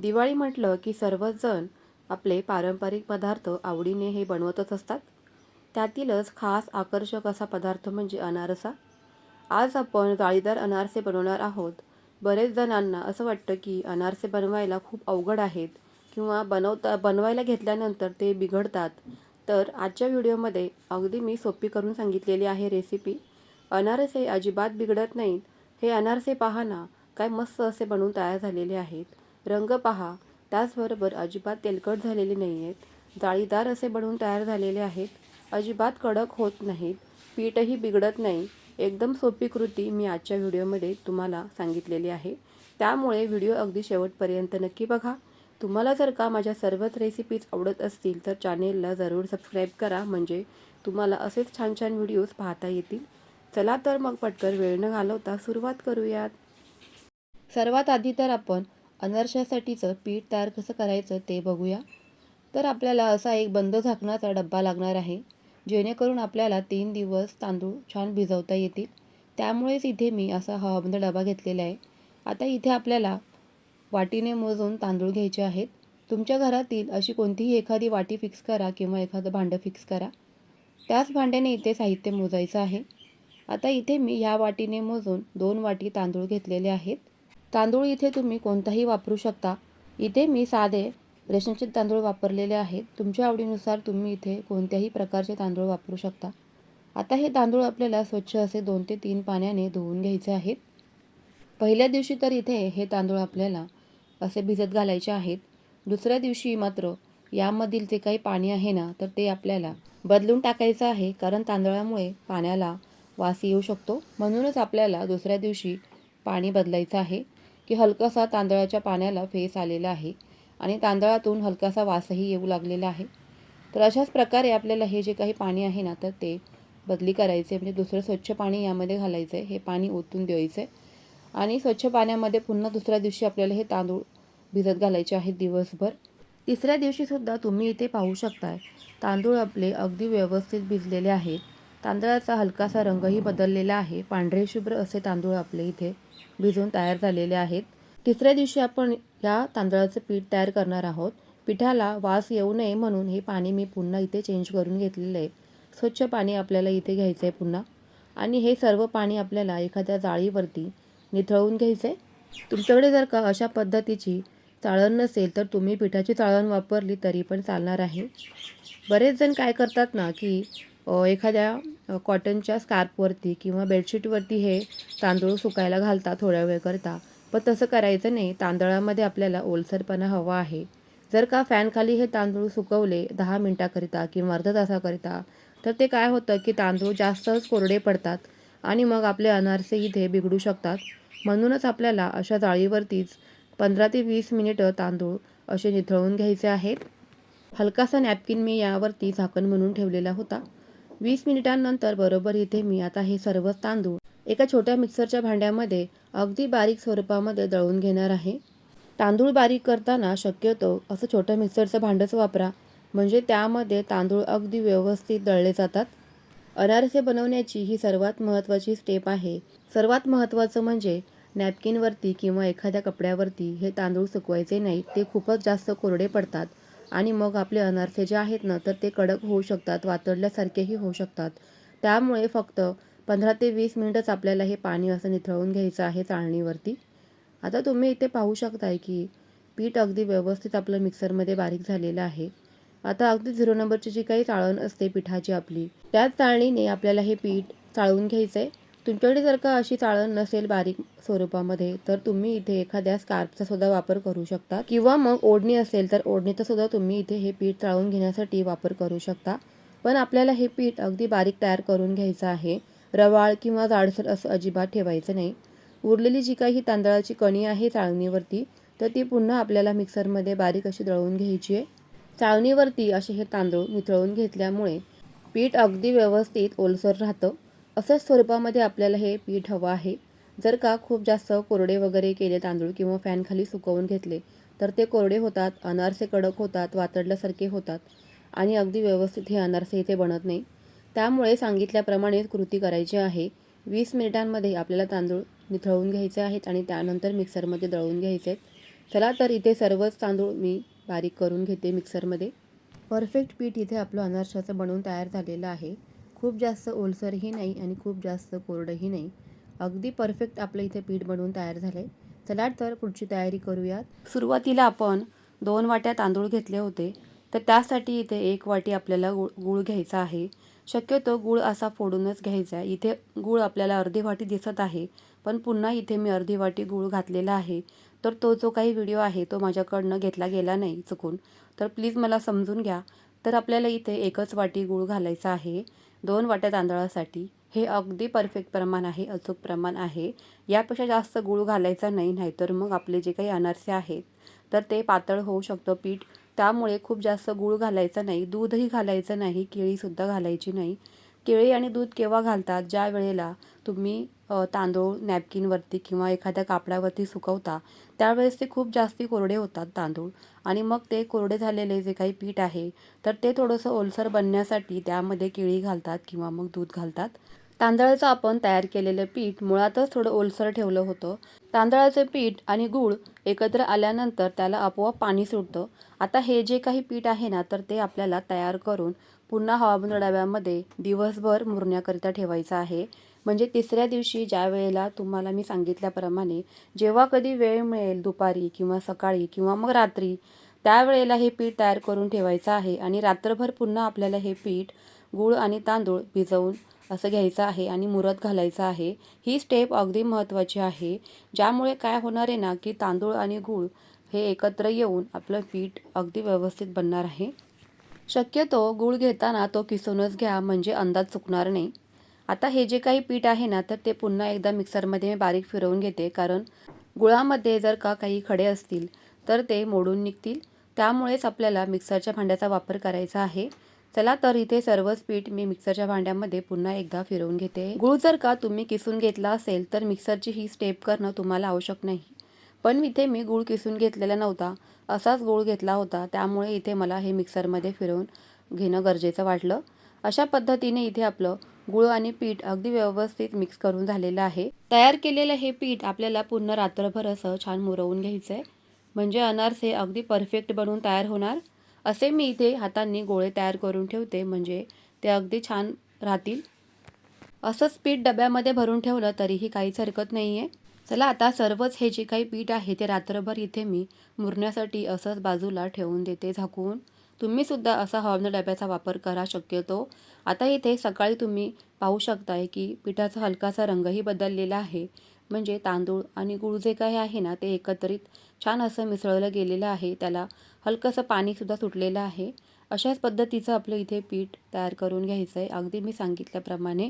दिवाळी म्हटलं की सर्वजण आपले पारंपरिक पदार्थ आवडीने हे बनवतच असतात. त्यातीलच खास आकर्षक असा पदार्थ म्हणजे अनारसा. आज आपण जाळीदार अनारसे बनवणार आहोत. बरेच जणांना असं वाटतं की अनारसे बनवायला खूप अवघड आहेत किंवा बनवता बनवायला घेतल्यानंतर ते बिघडतात. तर आजच्या व्हिडिओमध्ये अगदी मी सोपी करून सांगितलेली आहे रेसिपी. अनारसे अजिबात बिघडत नाहीत. हे अनारसे पहा ना काय मस्त असे बनवून तयार झालेले आहेत. रंग पहा. त्याचबरोबर अजिबात तेलकट झालेले नाही आहेत जाळीदार असे बनवून तयार झालेले आहेत. अजिबात कडक होत नाहीत. पीठही बिघडत नाही. एकदम सोपी कृती मी आजच्या व्हिडिओमध्ये तुम्हाला सांगितलेली आहे. त्यामुळे व्हिडिओ अगदी शेवटपर्यंत नक्की बघा. तुम्हाला जर का माझ्या सर्वच रेसिपीज आवडत असतील तर चॅनेलला जरूर सबस्क्राईब करा. म्हणजे तुम्हाला असेच छान छान व्हिडिओज पाहता येतील. चला तर मग पटकन वेळ न घालवता सुरुवात करूयात. सर्वात आधी तर आपण अनारशासाठीचं पीठ तयार कसं करायचं ते बघूया. तर आपल्याला असा एक बंद झाकणाचा डब्बा लागणार आहे जेणेकरून आपल्याला तीन दिवस तांदूळ छान भिजवता येतील. त्यामुळेच इथे मी असा हवाबंद डबा घेतलेला आहे. आता इथे आपल्याला वाटीने मोजून तांदूळ घ्यायचे आहेत. तुमच्या घरातील अशी कोणतीही एखादी वाटी फिक्स करा किंवा एखादं भांडं फिक्स करा. त्याच भांड्याने इथे साहित्य मोजायचं आहे. आता इथे मी या वाटीने मोजून दोन वाटी तांदूळ घेतलेले आहेत. तांदूळ इथे तुम्ही कोणताही वापरू शकता. इथे मी साधे रेशनचे तांदूळ वापरलेले आहेत. तुमच्या आवडीनुसार तुम्ही इथे कोणत्याही प्रकारचे तांदूळ वापरू शकता. आता हे तांदूळ आपल्याला स्वच्छ असे दोन ते तीन पाण्याने धुवून घ्यायचे आहेत. पहिल्या दिवशी तर इथे हे तांदूळ आपल्याला असे भिजत घालायचे आहेत. दुसऱ्या दिवशी मात्र यामधील जे काही पाणी आहे ना तर ते आपल्याला बदलून टाकायचं आहे कारण तांदळामुळे पाण्याला वास येऊ शकतो. म्हणूनच आपल्याला दुसऱ्या दिवशी पाणी बदलायचं आहे. की हलकासा तांदळाच्या पाण्याला फेस आलेला आहे आणि तांदळातून हलकासा वासही येऊ लागलेला आहे. तर अशाच प्रकारे आपल्याला हे जे काही पाणी आहे ना तर ते बदली करायचे म्हणजे दुसरं स्वच्छ पाणी यामध्ये घालायचं आहे हे पाणी ओतून द्यायचं. आहे आणि स्वच्छ पाण्यामध्ये पुन्हा दुसऱ्या दिवशी आपल्याला हे तांदूळ भिजत घालायचे आहेत दिवसभर. तिसऱ्या दिवशीसुद्धा तुम्ही इथे पाहू शकताय तांदूळ आपले अगदी व्यवस्थित भिजलेले आहेत. तांदळाचा हलकासा रंगही बदललेला आहे. पांढरे शुभ्र असे तांदूळ आपले इथे भिजून तयार झालेले आहेत. तिसऱ्या दिवशी आपण या तांदळाचं पीठ तयार करणार आहोत. पिठाला वास येऊ नये म्हणून हे पाणी मी पुन्हा इथे चेंज करून घेतलेलं आहे. स्वच्छ पाणी आपल्याला इथे घ्यायचं आहे पुन्हा. आणि हे सर्व पाणी आपल्याला एखाद्या जाळीवरती निथळवून घ्यायचं आहे तुमच्याकडे जर का अशा पद्धतीची चाळण नसेल तर तुम्ही पिठाची चाळण वापरली तरी पण चालणार आहे. बरेच जण काय करतात ना की एखाद्या कॉटनच्या स्कार्पवरती किंवा बेडशीटवरती हे तांदूळ सुकायला घालतात थोड्या वेळ करता. पण तसं करायचं नाही. तांदळामध्ये आपल्याला ओलसरपणा हवा आहे. जर का फॅनखाली हे तांदूळ सुकवले दहा मिनटाकरिता किंवा अर्धा तासाकरिता तर ते काय होतं की तांदूळ जास्तच कोरडे पडतात आणि मग आपले अनारसे इथे बिघडू शकतात. म्हणूनच आपल्याला अशा जाळीवरतीच पंधरा ते वीस मिनिटं तांदूळ असे निथळून घ्यायचे आहेत. हलकासा नॅपकिन मी यावरती झाकण म्हणून ठेवलेला होता. वीस मिनिटांनंतर बरोबर इथे मी आता हे सर्व तांदूळ एका छोट्या मिक्सरच्या भांड्यामध्ये अगदी बारीक स्वरूपामध्ये दळून घेणार आहे. तांदूळ बारीक करताना शक्यतो असं छोटं मिक्सरचं भांडंच वापरा. म्हणजे त्यामध्ये तांदूळ अगदी व्यवस्थित दळले जातात. अनारसे बनवण्याची ही सर्वात महत्त्वाची स्टेप आहे. सर्वात महत्त्वाचं म्हणजे नॅपकिनवरती किंवा एखाद्या कपड्यावरती हे तांदूळ सुकवायचे नाहीत ते खूपच जास्त कोरडे पडतात. आणि मग आपले अनारसे जे आहेत ना तर ते कडक होऊ शकतात वातडल्यासारखेही होऊ शकतात. त्यामुळे फक्त पंधरा ते वीस मिनटच आपल्याला हे पाणी असं निथळून घ्यायचं आहे चाळणीवरती. आता तुम्ही इथे पाहू शकताय की पीठ अगदी व्यवस्थित आपलं मिक्सरमध्ये बारीक झालेलं आहे. आता अगदी झिरो नंबरची जी काही चाळण असते पिठाची आपली त्याच चाळणीने आपल्याला हे पीठ चाळून घ्यायचं आहे तुमच्याकडे जर का अशी चाळण नसेल बारीक स्वरूपामध्ये तर तुम्ही इथे एखाद्या स्कार्पचा सुद्धा वापर करू शकता. किंवा मग ओढणी असेल तर ओढणीचा सुद्धा तुम्ही इथे हे पीठ चाळून घेण्यासाठी वापर करू शकता. पण आपल्याला हे पीठ अगदी बारीक तयार करून घ्यायचं आहे. रवाळ किंवा जाडसर असं अजिबात ठेवायचं नाही. उरलेली जी काही तांदळाची कणी आहे चाळणीवरती तर ती पुन्हा आपल्याला मिक्सरमध्ये बारीक अशी दळून घ्यायची आहे. चाळणीवरती असे हे तांदूळ मिसळून घेतल्यामुळे पीठ अगदी व्यवस्थित ओलसर राहतं. असंच स्वरूपामध्ये आपल्याला हे पीठ हवं आहे. जर का खूप जास्त कोरडे वगैरे केले तांदूळ किंवा फॅनखाली सुकवून घेतले तर ते कोरडे होतात अनारसे कडक होतात वातडल्यासारखे होतात आणि अगदी व्यवस्थित हे अनारसे इथे बनत नाही. त्यामुळे सांगितल्याप्रमाणे कृती करायची आहे. वीस मिनिटांमध्ये आपल्याला तांदूळ निथळून घ्यायचे आहेत आणि त्यानंतर मिक्सरमध्ये दळून घ्यायचे आहेत. चला तर इथे सर्वच तांदूळ मी बारीक करून घेते मिक्सरमध्ये. परफेक्ट पीठ इथे आपलं अनारशाचं बनवून तयार झालेलं आहे. खूप जास्त ओलसरही नाही आणि खूप जास्त कोरडंही नाही. अगदी परफेक्ट आपलं इथे पीठ बनवून तयार झालं आहे चला तर पुढची तयारी करूयात. सुरुवातीला आपण दोन वाट्या तांदूळ घेतले होते. तर त्यासाठी इथे एक वाटी आपल्याला गुळ गुळ घ्यायचा आहे. शक्यतो गुळ असा फोडूनच घ्यायचा आहे. इथे गुळ आपल्याला अर्धी वाटी दिसत आहे पण पुन्हा इथे मी अर्धी वाटी गुळ घातलेला आहे. तर तो जो काही व्हिडिओ आहे तो माझ्याकडनं घेतला गेला नाही चुकून. तर प्लीज मला समजून घ्या. तर आपल्याला इथे एकच वाटी गूळ घालायचा आहे. दोन वाट्या तांदळासाठी. हे अगदी परफेक्ट प्रमाण आहे अचूक प्रमाण आहे. यापेक्षा जास्त गूळ घालायचा नाही नाहीतर मग आपले जे काही अनारसे आहेत तर ते पातळ होऊ शकतं पीठ. त्यामुळे खूप जास्त गूळ घालायचा नाही दूधही घालायचं नाही केळीसुद्धा घालायची नाही. केळी आणि दूध केव्हा घालतात? ज्या वेळेला तुम्ही तांदूळ नॅपकिनवरती किंवा एखाद्या कापडावरती सुकवता त्यावेळेस ते खूप जास्ती कोरडे होतात तांदूळ. आणि मग ते कोरडे झालेले जे काही पीठ आहे तर ते थोडंसं ओलसर बनण्यासाठी त्यामध्ये केळी घालतात किंवा मग दूध घालतात. तांदळाचं आपण तयार केलेलं पीठ मुळातच थोडं ओलसर ठेवलं होतं. तांदळाचं पीठ आणि गूळ एकत्र आल्यानंतर त्याला आपोआप पाणी सुटतं आता हे जे काही पीठ आहे ना तर ते आपल्याला तयार करून पुन्हा हवाबंद डब्यामध्ये दिवसभर मुरण्याकरिता ठेवायचं आहे. म्हणजे तिसऱ्या दिवशी ज्या वेळेला तुम्हाला मी सांगितल्याप्रमाणे जेव्हा कधी वेळ मिळेल दुपारी किंवा सकाळी किंवा मग रात्री त्यावेळेला हे पीठ तयार करून ठेवायचं आहे आणि रात्रभर पुन्हा आपल्याला हे पीठ गूळ आणि तांदूळ भिजवून असं घ्यायचं आहे आणि मुरत घालायचं आहे. ही स्टेप अगदी महत्त्वाची आहे. ज्यामुळे काय होणार आहे ना की तांदूळ आणि गूळ हे एकत्र येऊन आपलं पीठ अगदी व्यवस्थित बनणार आहे. शक्यतो गूळ घेताना तो किसूनच घ्या म्हणजे अंदाज चुकणार नाही. आता हे जे काही पीठ आहे ना तर ते पुन्हा एकदा मिक्सरमध्ये मी बारीक फिरवून घेते. कारण गुळामध्ये जर का काही खडे असतील तर ते मोडून निघतील. त्यामुळेच आपल्याला मिक्सरच्या भांड्याचा वापर करायचा आहे. चला तर इथे सर्वच पीठ मी मिक्सरच्या भांड्यामध्ये पुन्हा एकदा फिरवून घेते. गूळ जर का तुम्ही किसून घेतला असेल तर मिक्सरची ही स्टेप करणं तुम्हाला आवश्यक नाही. पण इथे मी गूळ किसून घेतलेला नव्हता. असाच गूळ घेतला होता. त्यामुळे इथे मला हे मिक्सरमध्ये फिरवून घेणं गरजेचं वाटलं. अशा पद्धतीने इथे आपलं गुळ आणि पीठ अगदी व्यवस्थित मिक्स करून झालेलं आहे. तयार केलेलं हे पीठ आपल्याला पूर्ण रात्रभर असं छान मुरवून घ्यायचं आहे म्हणजे अनारसे अगदी परफेक्ट बनवून तयार होणार. असे मी इथे हातांनी गोळे तयार करून ठेवते. म्हणजे ते अगदी छान राहतील. असंच पीठ डब्यामध्ये भरून ठेवलं तरीही काहीच हरकत नाही आहे चला आता सर्वच हे जे काही पीठ आहे ते रात्रभर इथे मी मुरण्यासाठी असंच बाजूला ठेवून देते झाकून. तुम्हीसुद्धा असा हवामान डब्याचा वापर करा शक्यतो. आता इथे सकाळी तुम्ही पाहू शकताय की पिठाचा हलकासा रंगही बदललेला आहे. म्हणजे तांदूळ आणि गूळ जे काही आहे ना ते एकत्रित छान असं मिसळलं गेलेलं आहे. त्याला हलकंसं पाणीसुद्धा सुटलेलं आहे. अशाच पद्धतीचं आपलं इथे पीठ तयार करून घ्यायचं आहे अगदी मी सांगितल्याप्रमाणे.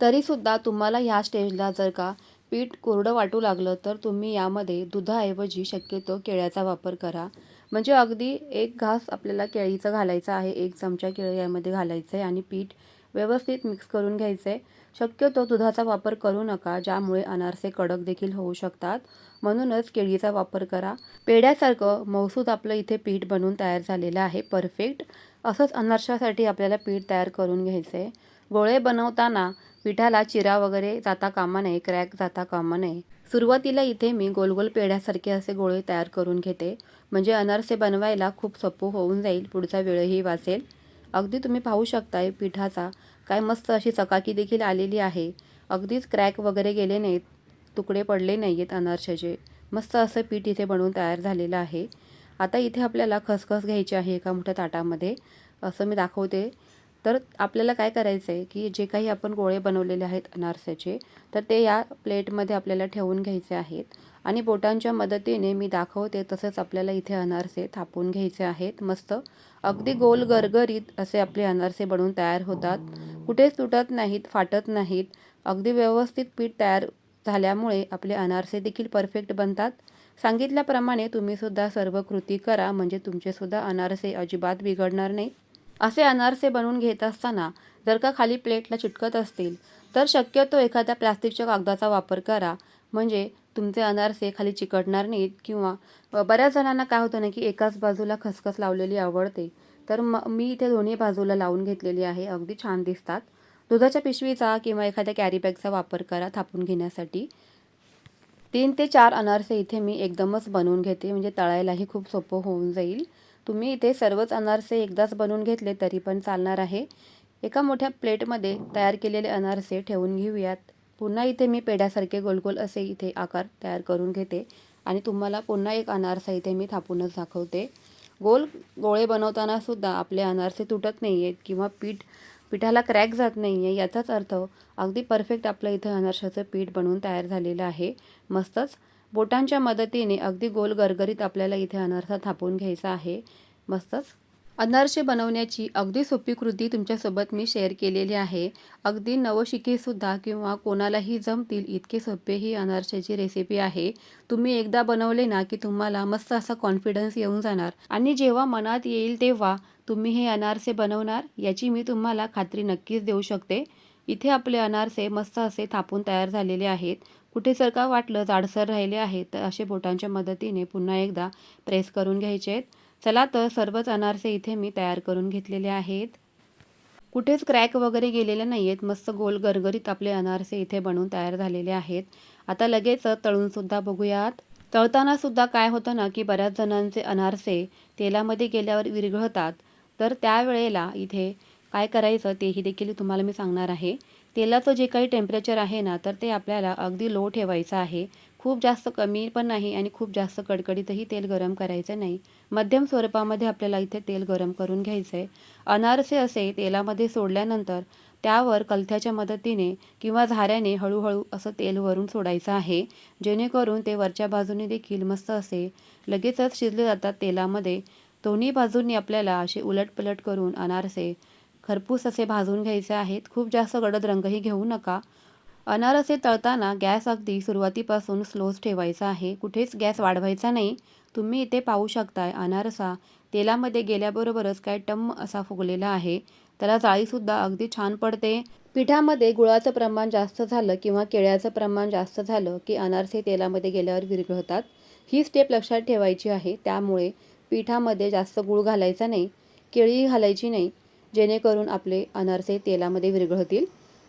तरीसुद्धा तुम्हाला ह्या स्टेजला जर का पीठ कोरडं वाटू लागलं तर तुम्ही यामध्ये दुधाऐवजी शक्यतो केळ्याचा वापर करा. म्हणजे अगदी एक घास आपल्याला केळीचं घालायचं आहे एक चमचा केळी यामध्ये घालायचं आहे आणि पीठ व्यवस्थित मिक्स करून घ्यायचं आहे शक्यतो दुधाचा वापर करू नका ज्यामुळे अनारसे कडक देखील होऊ शकतात. म्हणूनच केळीचा वापर करा. पेढ्यासारखं मौसूद आपलं इथे पीठ बनवून तयार झालेलं आहे परफेक्ट. असंच अनारशासाठी आपल्याला पीठ तयार करून घ्यायचं आहे गोळे बनवताना पिठाला चिरा वगैरे जाता कामा नये क्रॅक जाता कामा नये. सुरुवातीला इथे मी गोलगोल पेढ्यासारखे असे गोळे तयार करून घेते. म्हणजे अनारसे बनवायला खूप सोपं होऊन जाईल पुढचा वेळही वाचेल. अगदी तुम्ही पाहू शकताय पिठाचा काय मस्त अशी चकाकी देखील आलेली आहे. अगदीच क्रॅक वगैरे गेले नाहीत तुकडे पडले नाही आहेत अनारशाचे. मस्त असं पीठ इथे बनवून तयार झालेलं आहे. आता इथे आपल्याला खसखस घ्यायची आहे एका मोठ्या ताटामध्ये. असं मी दाखवते. तर आपल्याला काय करायचं आहे की जे काही आपण गोळे बनवलेले आहेत अनारसाचे तर ते या प्लेटमध्ये आपल्याला ठेवून घ्यायचे आहेत. आणि बोटांच्या मदतीने मी दाखवते तसंच आपल्याला इथे अनारसे थापून घ्यायचे आहेत. मस्त. अगदी गोल गरगरीत असे आपले अनारसे बनवून तयार होतात. कुठेच तुटत नाहीत फाटत नाहीत. अगदी व्यवस्थित पीठ तयार झाल्यामुळे आपले अनारसे देखील परफेक्ट बनतात. सांगितल्याप्रमाणे तुम्हीसुद्धा सर्व कृती करा म्हणजे तुमचेसुद्धा अनारसे अजिबात बिघडणार नाही असे अनारसे बनवून घेत असताना जर का खाली प्लेटला चिटकत असतील तर शक्यतो एखाद्या प्लास्टिकच्या कागदाचा वापर करा. म्हणजे तुमचे अनारसे खाली चिकटणार नाहीत किंवा बऱ्याच जणांना काय होतं ना की एकाच बाजूला खसखस लावलेली आवडते. तर म मी इथे दोन्ही बाजूला लावून घेतलेली आहे. अगदी छान दिसतात. दुधाच्या पिशवीचा किंवा एखाद्या कॅरी बॅगचा वापर करा थापून घेण्यासाठी. तीन ते चार अनारसे इथे मी एकदमच बनवून घेते. म्हणजे तळायलाही खूप सोपं होऊन जाईल. तुम्ही इथे सर्वच अनारसे एकदाच बनवून घेतले तरी पण चालणार आहे. एका मोठ्या प्लेटमध्ये तयार केलेले अनारसे ठेवून घेऊयात. पुन्हा इथे मी पेढ्यासारखे गोलगोल असे इथे आकार तयार करून घेते आणि तुम्हाला पुन्हा एक अनारसा इथे मी थापूनच दाखवते. गोल गोळे बनवताना सुद्धा आपले अनारसे तुटत नाही आहेत किंवा पीठ पिठाला क्रॅक जात नाही आहे याचाच अर्थ अगदी परफेक्ट आपलं इथं अनारशाचं पीठ बनवून तयार झालेलं आहे. मस्तच बोटांच्या मदतीने अगदी गोल गरगरीत आपल्याला इथे अनारसा थापून घ्यायचा आहे. मस्तच. अनारसे बनवण्याची अगदी सोपी कृती तुमच्यासोबत मी शेअर केलेली आहे. अगदी नवशिकेसुद्धा किंवा कोणालाही जमतील इतके सोपे ही अनारशाची रेसिपी आहे. तुम्ही एकदा बनवले ना की तुम्हाला मस्त असा कॉन्फिडन्स येऊन जाणार. आणि जेव्हा मनात येईल तेव्हा तुम्ही हे अनारसे बनवणार याची मी तुम्हाला खात्री नक्कीच देऊ शकते. इथे आपले अनारसे मस्त असे थापून तयार झालेले आहेत. कुठे जर का वाटलं जाडसर राहिले आहेत तर असे बोटांच्या मदतीने पुन्हा एकदा प्रेस करून घ्यायचे आहेत. चला तर सर्वच अनारसे इथे मी तयार करून घेतलेले आहेत. कुठेच क्रॅक वगैरे गेलेले नाही आहेत मस्त गोल गरगरीत आपले अनारसे इथे बनवून तयार झालेले आहेत. आता लगेच तळूनसुद्धा बघूयात. तळताना सुद्धा काय होतं ना की बऱ्याच जणांचे अनारसे तेलामध्ये गेल्यावर विरघळतात. तर त्यावेळेला इथे काय करायचं तेही देखील तुम्हाला मी सांगणार आहे. तेलाचं जे काही टेम्परेचर आहे ना तर ते आपल्याला अगदी लो ठेवायचं आहे. खूप जास्त कमी पण नाही आणि खूप जास्त कडकडीतही तेल गरम करायचं नाही. मध्यम स्वरूपामध्ये आपल्याला इथे तेल गरम करून घ्यायचं आहे अनारसे असे तेलामध्ये सोडल्यानंतर त्यावर कलथ्याच्या मदतीने किंवा झाऱ्याने हळूहळू असं तेल वरून सोडायचं आहे. जेणेकरून ते वरच्या बाजूने देखील मस्त असे लगेचच शिजले जातात तेलामध्ये. दोन्ही बाजूंनी आपल्याला असे उलटपलट करून अनारसे खरपूस असे भाजून घ्यायचे आहेत. खूप जास्त गडद रंगही घेऊ नका. अनारसे तळताना गॅस अगदी सुरुवातीपासून स्लोच ठेवायचा आहे. कुठेच गॅस वाढवायचा नाही. तुम्ही इथे पाहू शकताय अनारसा तेलामध्ये गेल्याबरोबरच काय टम्म असा फुगलेला आहे. त्याला जाळीसुद्धा अगदी छान पडते. पिठामध्ये गुळाचं प्रमाण जास्त झालं किंवा केळ्याचं प्रमाण जास्त झालं की अनारसे तेलामध्ये गेल्यावर विरघळतात. ही स्टेप लक्षात ठेवायची आहे. त्यामुळे पिठामध्ये जास्त गूळ घालायचा नाही. केळी घालायची नाही. जेणेकरून आपले अनारसे तेलामध्ये विरघळतील.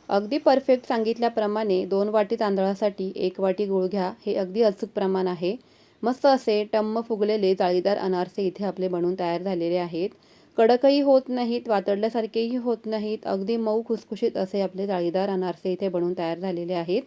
अगदी परफेक्ट सांगितल्याप्रमाणे दोन वाटी तांदळासाठी एक वाटी गुळ घ्या. हे अगदी अचूक प्रमाण आहे. मस्त असे टम्म फुगलेले जाळीदार अनारसे इथे आपले बनवून तयार झालेले आहेत. कडकही होत नाहीत वातडल्यासारखेही होत नाहीत. अगदी मऊ खुसखुशीत असे आपले जाळीदार अनारसे इथे बनवून तयार झालेले आहेत.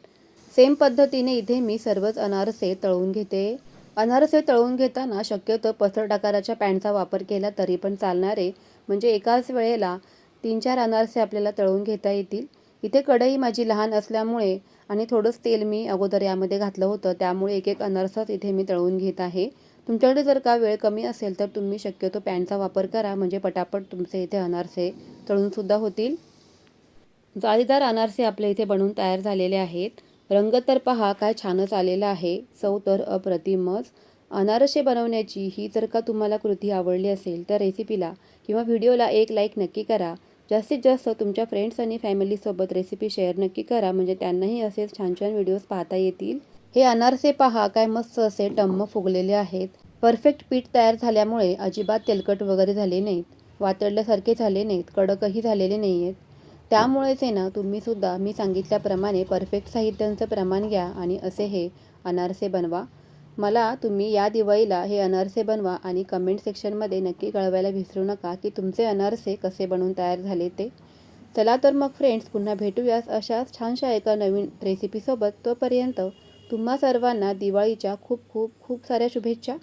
सेम पद्धतीने इथे मी सर्वच अनारसे तळून घेते. अनारसे तळून घेताना शक्यतो पसरट आकाराच्या पॅनचा वापर केला तरी पण चालणारे म्हणजे एकाच वेळेला तीन चार अनारसे आपल्याला तळून घेता येतील. इथे कढई माझी लहान असल्यामुळे आणि थोडंच तेल मी अगोदर यामध्ये घातलं होतं त्यामुळे एक एक अनारसाच इथे मी तळून घेत आहे. तुमच्याकडे जर का वेळ कमी असेल तर तुम्ही शक्यतो पॅनचा वापर करा म्हणजे पटापट तुमचे इथे अनारसे तळूनसुद्धा होतील. जाळीदार अनारसे आपल्या इथे बनवून तयार झालेले आहेत. रंग तर पहा काय छानच आलेला आहे. चव तर अप्रतिमच. अनारसे बनवण्याची ही जर का तुम्हाला कृती आवडली असेल तर रेसिपीला किंवा व्हिडिओला एक लाईक नक्की करा. जास्तीत जास्त तुमच्या फ्रेंड्स आणि फॅमिलीसोबत रेसिपी शेअर नक्की करा. म्हणजे त्यांनाही असेच छान छान व्हिडिओज पाहता येतील. हे अनारसे पहा काय मस्त असे टम्म फुगलेले आहेत. परफेक्ट पीठ तयार झाल्यामुळे अजिबात तेलकट वगैरे झाले नाहीत. वातडल्यासारखे झाले नाहीत. कडकही झालेले नाही आहेत त्यामुळेच आहे ना तुम्हीसुद्धा मी सांगितल्याप्रमाणे परफेक्ट साहित्यांचं प्रमाण घ्या आणि असे हे अनारसे बनवा. मला तुम्ही या दिवाळीला हे अनारसे बनवा आणि कमेंट सेक्शनमध्ये नक्की कळवायला विसरू नका की तुमचे अनारसे कसे बनवून तयार झाले ते. चला तर मग फ्रेंड्स पुन्हा भेटूयास अशाच छानशा एका नवीन रेसिपीसोबत तोपर्यंत तुम्हा सर्वांना दिवाळीच्या खूप खूप खूप साऱ्या शुभेच्छा.